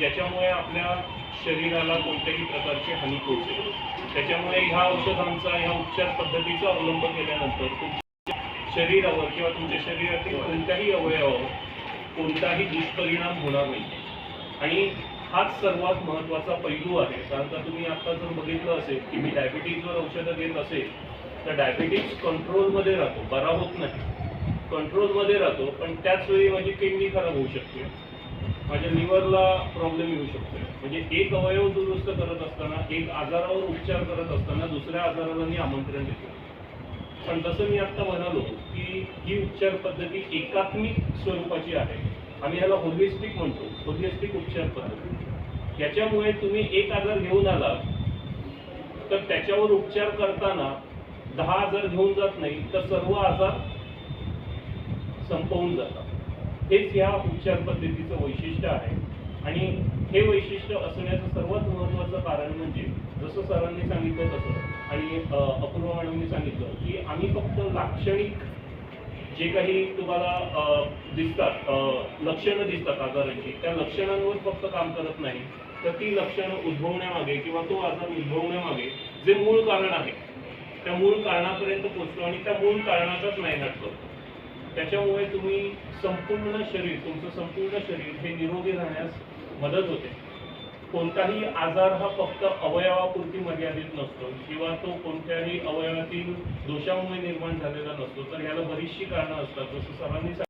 ज्याच्यामुळे आपल्या शरीराला कोणत्याही प्रकारची हानी पोहोचेल. त्याच्यामुळे ह्या औषधांचा ह्या उपचार पद्धतीचा अवलंब केल्यानंतर तुमच्या शरीरावर किंवा तुमच्या शरीरातील कोणत्याही अवयवावर कोणताही दुष्परिणाम होणार नाही. आणि हाच सर्वात महत्त्वाचा पैलू आहे. कारण का तुम्ही आता जर बघितलं असेल की मी डायबिटीजवर औषधं घेत असेल तर डायबिटीज कंट्रोलमध्ये राहतो बरा होत नाही. कंट्रोलमध्ये राहतो पण त्याच वेळी माझी किडनी खराब होऊ शकते. माझ्या लिव्हरला प्रॉब्लेम येऊ शकतो. म्हणजे एक अवयव दुरुस्त करत असताना एक आजारावर उपचार करत असताना दुसऱ्या आजाराला मी आमंत्रण देतो. पण जसं मी आत्ता म्हणालो की ही उपचार पद्धती एकात्मिक स्वरूपाची आहे. आम्ही ह्याला होलिस्टिक म्हणतो होलिस्टिक उपचार पद्धती. याच्यामुळे तुम्ही एक आजार घेऊन आला तर त्याच्यावर उपचार करताना दहा आजार घेऊन जात नाही तर सर्व आजार संपवून जातात. हेच या उपचार पद्धतीचं वैशिष्ट्य आहे. आणि हे वैशिष्ट्य असण्याचं सर्वात महत्त्वाचं कारण म्हणजे जसं सरांनी सांगितलं तसं आणि अपूर्व मॅडमनी सांगितलं की आम्ही फक्त लाक्षणिक जे काही तुम्हाला दिसतात लक्षणं दिसतात आजारांची त्या लक्षणांवर फक्त काम करत नाही. तर ती लक्षणं उद्भवण्यामागे किंवा तो आजार उद्भवण्यामागे जे मूळ कारण आहे त्या मूळ कारणापर्यंत पोहोचतो आणि त्या मूळ कारणाचाच नाही करतो. त्याच्यामुळे तुम्ही संपूर्ण शरीर तुमचं संपूर्ण शरीर हे निरोगी राहण्यास मदत होते. कोणताही आजार हा फक्त अवयवापुरती मर्यादित नसतो किंवा तो कोणत्याही अवयवातील दोषामुळे निर्माण झालेला नसतो. तर ह्याला बरीचशी कारणं असतात. जसं सरांनी